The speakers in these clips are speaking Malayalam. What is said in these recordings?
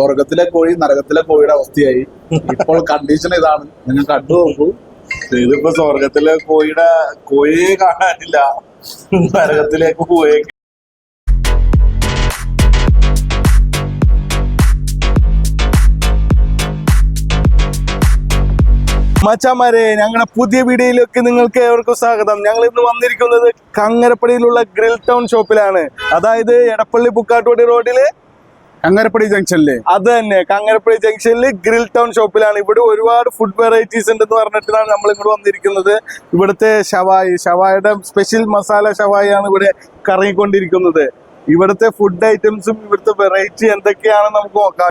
സ്വർഗത്തിലെ കോഴി നരകത്തിലെ കോഴിയുടെ അവസ്ഥയായി. ഇപ്പോൾ കണ്ടീഷൻ ഇതാണ്. നിങ്ങൾ കണ്ടു നോക്കൂ. ഇതിപ്പോ സ്വർഗത്തിലെ കോഴിയുടെ കോഴിയെ കാണാനില്ല. നരകത്തിലേക്ക് പോയേ. മച്ചാമാരെ ഞങ്ങളുടെ പുതിയ വീഡിയോയിലേക്ക് നിങ്ങൾക്ക് ഏവർക്കും സ്വാഗതം. ഞങ്ങൾ ഇന്ന് വന്നിരിക്കുന്നത് കങ്ങരപ്പടിയിലുള്ള ഗ്രിൽ ടൗൺ ഷോപ്പിലാണ്. അതായത് എടപ്പള്ളി പുക്കാട്ടുപടി റോഡിൽ കങ്ങരപ്പടി ജംഗ്ഷനിലെ. അത് തന്നെ. കങ്ങരപ്പടി ജംഗ്ഷനിൽ ഗ്രിൽ ടൗൺ ഷോപ്പിലാണ്. ഇവിടെ ഒരുപാട് ഫുഡ് വെറൈറ്റീസ് ഉണ്ടെന്ന് പറഞ്ഞിട്ടാണ് നമ്മൾ ഇങ്ങോട്ട് വന്നിരിക്കുന്നത്. ഇവിടുത്തെ ഷവായി ഷവായുടെ സ്പെഷ്യൽ മസാല ഷവായി ആണ് ഇവിടെ കറങ്ങിക്കൊണ്ടിരിക്കുന്നത്. ഇവിടുത്തെ ഫുഡ് ഐറ്റംസും ഇവിടുത്തെ വെറൈറ്റി എന്തൊക്കെയാണെന്ന് നമുക്ക് നോക്കാം.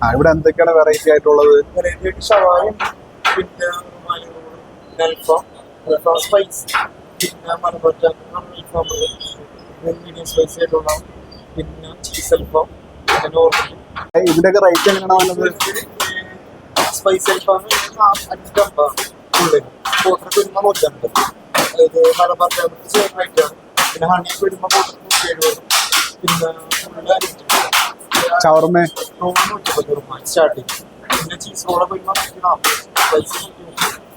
ഇവിടെ എന്തൊക്കെയാണ് വെറൈറ്റി ആയിട്ടുള്ളത്? വെറൈറ്റി ഷവായും പിന്നെ അൽഫാം അൽഫാം സ്പൈസ് പിന്നെ മലബറ്റ അൽഫാം മീഡിയം സ്പൈസ് ആയിട്ടുള്ള പിന്നെ ചീസ് അൽഫാം പിന്നെ നോർമൽ ഇതിന്റെയൊക്കെ റേറ്റ് എങ്ങനെയാണ് വന്നത്? സ്പൈസ് അൽഫാം ഉള്ളിൽ നൂറ്റമ്പത്. അതായത് പിന്നെ ഹണി വരുമ്പോൾ കോട്ടർ നൂറ്റി എഴുപത് പിന്നെ ഷവർമ.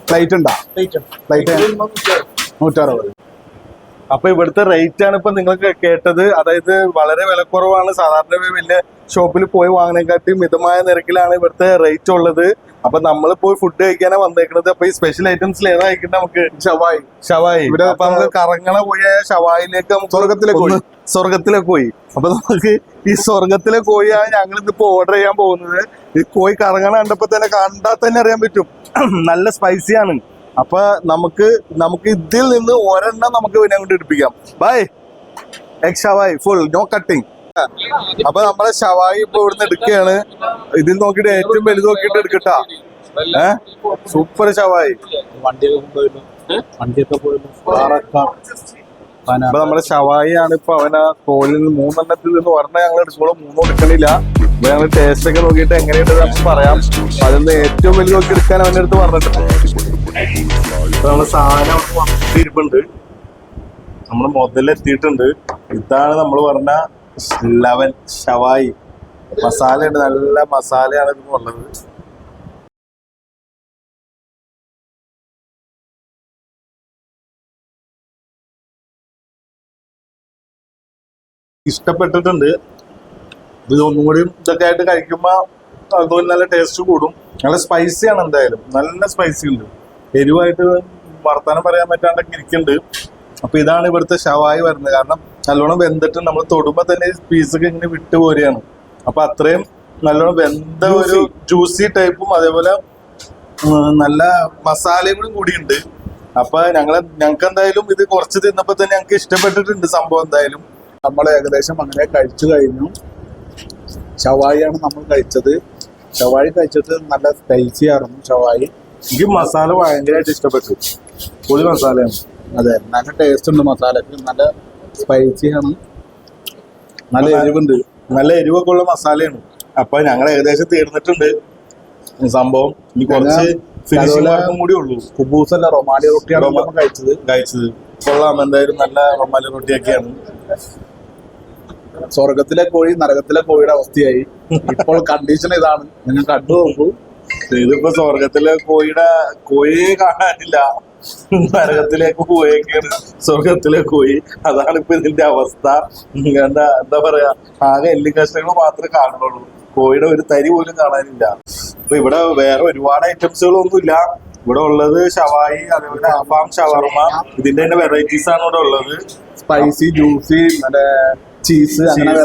പ്ലേറ്റ് ഉണ്ടോ? പ്ലേറ്റ് നൂറ്ററുപത്. അപ്പൊ ഇവിടുത്തെ റേറ്റ് ആണ് ഇപ്പൊ നിങ്ങൾ കേട്ടത്. അതായത് വളരെ വിലക്കുറവാണ് സാധാരണ വലിയ ഷോപ്പിൽ പോയി വാങ്ങുന്നതിനെക്കാട്ടി മിതമായ നിരക്കിലാണ് ഇവിടുത്തെ റേറ്റ് ഉള്ളത്. അപ്പൊ നമ്മൾ പോയി ഫുഡ് കഴിക്കാനാ വന്നേക്കുന്നത് അപ്പൊ ഈ സ്പെഷ്യൽ ഐറ്റംസിൽ ഏതാ കഴിക്കുന്നത് നമുക്ക്? ഷവായി. ഷവായി. ഇവിടെ അപ്പൊ നമുക്ക് കറങ്ങണ പോയ ഷവായിലേക്ക് നമുക്ക് സ്വർഗത്തിലെ കോഴി. സ്വർഗത്തിലെ കോഴി അപ്പൊ നമുക്ക് ഈ സ്വർഗത്തിലെ കോഴിയാണ് ഞങ്ങൾ ഇതിപ്പോ ഓർഡർ ചെയ്യാൻ പോകുന്നത്. ഈ കോഴി കറങ്ങണ കണ്ടപ്പോ തന്നെ കണ്ടാൽ തന്നെ അറിയാൻ പറ്റും. നല്ല സ്പൈസിയാണ് അപ്പൊ നമുക്ക് നമുക്ക് ഇതിൽ നിന്ന് ഒരെണ്ണം നമുക്ക് പിന്നെ എടുപ്പിക്കാം. ബൈ എക്സ് ഷവായി. ഫുൾ നോ കട്ടിങ് അപ്പൊ നമ്മളെ ഷവായി ഇപ്പൊ ഇവിടുന്ന് എടുക്കുകയാണ്. ഇതിൽ നോക്കിട്ട് ഏറ്റവും വലുത് നോക്കിട്ട് എടുക്കട്ടാ. ഏഹ് സൂപ്പർ ഷവായി. അപ്പൊ നമ്മുടെ ഷവായി ആണ് ഇപ്പൊ അവന തോലിൽ മൂന്നെണ്ണത്തിൽ നിന്ന് ഒരെണ്ണം ഞങ്ങൾ എടുക്കുമ്പോൾ മൂന്നും എടുക്കണില്ല. അപ്പൊ ഞങ്ങൾ ടേസ്റ്റ് ഒക്കെ നോക്കിയിട്ട് എങ്ങനെയുണ്ട് നമുക്ക് പറയാം. അതിന്ന് ഏറ്റവും വലുത് നോക്കി എടുക്കാൻ അവന്റെ അടുത്ത് പറഞ്ഞിട്ടുണ്ട്. നമ്മളെ സാധനം നമ്മൾ നമ്മൾ മുതലെത്തിയിട്ടുണ്ട്. ഇതാണ് നമ്മൾ പറഞ്ഞ ലവൻ ഷവായി മസാലയുണ്ട് നല്ല മസാലയാണ് ഇത് ഉള്ളത്. ഇഷ്ടപ്പെട്ടിട്ടുണ്ട്. ഇത് ഒന്നും കൂടി ഇതൊക്കെ ആയിട്ട് കഴിക്കുമ്പോൾ അതുപോലെ നല്ല ടേസ്റ്റ് കൂടും. നല്ല സ്പൈസി ആണ് എന്തായാലും. നല്ല സ്പൈസി ഉണ്ട്. എരിവായിട്ട് വർത്താനം പറയാൻ പറ്റാണ്ടൊക്കെ ഇരിക്കുന്നുണ്ട് അപ്പൊ ഇതാണ് ഇവിടുത്തെ ഷവായി വരുന്നത്. കാരണം നല്ലോണം വെന്തിട്ട് നമ്മൾ തൊടുമ്പോ തന്നെ പീസൊക്കെ ഇങ്ങനെ വിട്ടു പോരുകയാണ്. അപ്പൊ അത്രയും നല്ലോണം വെന്ത ഒരു ജ്യൂസി ടൈപ്പും അതേപോലെ നല്ല മസാലയും കൂടി കൂടിയുണ്ട്. അപ്പൊ ഞങ്ങൾ ഞങ്ങൾക്ക് എന്തായാലും ഇത് കുറച്ച് തിന്നപ്പോ തന്നെ ഞങ്ങൾക്ക് ഇഷ്ടപ്പെട്ടിട്ടുണ്ട് സംഭവം എന്തായാലും. നമ്മൾ ഏകദേശം അങ്ങനെ കഴിച്ചു കഴിഞ്ഞു. ഷവായിയാണ് നമ്മൾ കഴിച്ചത്. ഷവായി കഴിച്ചത് നല്ല സ്പൈസി ആയിരുന്നു ഷവായി. എനിക്ക് മസാല ഭയങ്കരമായിട്ട് ഇഷ്ടപ്പെട്ടു. പൊളി മസാലയാണ്. അതെ നല്ല ടേസ്റ്റ് ഉണ്ട് മസാലക്ക്. നല്ല സ്പൈസി ആണ് നല്ല എരിവുണ്ട്. നല്ല എരിവൊക്കെ ഉള്ള മസാലയാണ്. അപ്പൊ ഞങ്ങൾ ഏകദേശം തീർന്നിട്ടുണ്ട്. സംഭവം. ഇനി കുറച്ച് ഫിനിഷിംഗ് വർക്കും കൂടി ഉള്ളൂ. കുബൂസ് അല്ല റൊമാലി റൊട്ടിയാണ് നമ്മൾ കഴിച്ചത്. കഴിച്ചത്. കൊള്ളാം. എന്തായാലും നല്ല റൊമാലി റൊട്ടിയൊക്കെയാണ്. സ്വർഗത്തിലെ കോഴി നരകത്തിലെ കോഴിയുടെ അവസ്ഥയായി. ഇപ്പോൾ കണ്ടീഷൻ ഇതാണ്. നിങ്ങൾ കണ്ടു നോക്കൂ. ഇതിപ്പോ സ്വർഗത്തിലെ കോഴിയുടെ കോഴിയെ കാണാനില്ല. നരകത്തിലേക്ക് പോയേക്കാണ് സ്വർഗത്തിലേക്ക് പോയി. അതാണ് ഇപ്പൊ ഇതിന്റെ അവസ്ഥ. എന്താ എന്താ പറയാ? ആകെ എല്ലും കഷ്ണങ്ങൾ മാത്രമേ കാണുള്ളൂ കോഴിയുടെ ഒരു തരി പോലും കാണാനില്ല. അപ്പൊ ഇവിടെ വേറെ ഒരുപാട് ഐറ്റംസുകളൊന്നുമില്ല. ഇവിടെ ഉള്ളത് ഷവായി അതേപോലെ അഫാം ഷവർമ. ഇതിന്റെ തന്നെ വെറൈറ്റീസ് ആണ് ഇവിടെ ഉള്ളത്. സ്പൈസി ജ്യൂസി മറ്റേ ചീസ്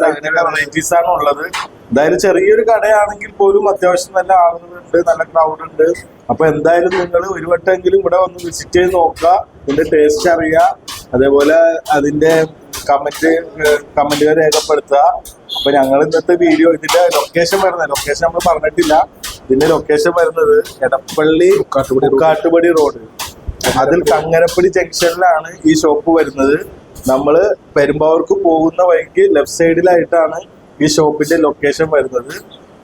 അങ്ങനെ വെറൈറ്റീസ് ആണ് ഉള്ളത്. എന്തായാലും ചെറിയൊരു കടയാണെങ്കിൽ പോലും അത്യാവശ്യം നല്ല ആളുകളുണ്ട് നല്ല ക്രൗഡ് ഉണ്ട്. അപ്പൊ എന്തായാലും നിങ്ങൾ ഒരു വട്ടമെങ്കിലും ഇവിടെ വന്ന് വിസിറ്റ് ചെയ്ത് നോക്കുക ഇതിന്റെ ടേസ്റ്റ് അറിയുക അതേപോലെ അതിന്റെ കമന്റ് കമന്റുകൾ രേഖപ്പെടുത്തുക. അപ്പൊ ഞങ്ങൾ ഇന്നത്തെ വീഡിയോ ഇതിന്റെ ലൊക്കേഷൻ വരുന്നത് ലൊക്കേഷൻ നമ്മൾ പറഞ്ഞിട്ടില്ല. ഇതിന്റെ ലൊക്കേഷൻ വരുന്നത് എടപ്പള്ളി കാട്ടുപടി റോഡ് അതിൽ കങ്ങരപ്പടി ജംഗ്ഷനിലാണ് ഈ ഷോപ്പ് വരുന്നത്. നമ്മൾ പെരുമ്പാവൂർക്ക് പോകുന്ന വഴിക്ക് ലെഫ്റ്റ് സൈഡിലായിട്ടാണ് ഈ ഷോപ്പിന്റെ ലൊക്കേഷൻ വരുന്നത്.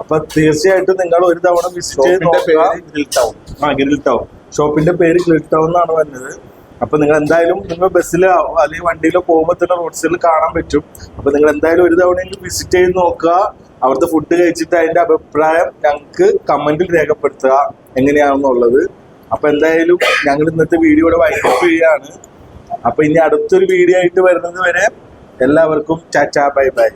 അപ്പൊ തീർച്ചയായിട്ടും നിങ്ങൾ ഒരു തവണ വിസിറ്റ് ചെയ്ത് ഷോപ്പിന്റെ പേര് ഗ്രിൽ ടൗൺ ആ ഗിരിൽ ടൗൺ ഷോപ്പിന്റെ പേര് ഗ്രിൽ ടൗൺ എന്നാണ് വരുന്നത്. അപ്പൊ നിങ്ങൾ എന്തായാലും നിങ്ങൾ ബസ്സിലോ അല്ലെങ്കിൽ വണ്ടിയിലോ പോകുമ്പോൾ തന്നെ റോഡ് സൈഡിൽ കാണാൻ പറ്റും. അപ്പൊ നിങ്ങൾ എന്തായാലും ഒരു തവണയെങ്കിലും വിസിറ്റ് ചെയ്ത് നോക്കുക. അവിടുത്തെ ഫുഡ് കഴിച്ചിട്ട് അതിന്റെ അഭിപ്രായം ഞങ്ങൾക്ക് കമന്റിൽ രേഖപ്പെടുത്തുക. എങ്ങനെയാണെന്നുള്ളത്. അപ്പൊ എന്തായാലും ഞങ്ങൾ ഇന്നത്തെ വീഡിയോ ഇവിടെ വൈകിട്ട് ചെയ്യാണ് അപ്പൊ ഇനി അടുത്തൊരു വീഡിയോ ആയിട്ട് വരുന്നത് വരെ എല്ലാവർക്കും ചാച്ചാ ബൈ ബൈ.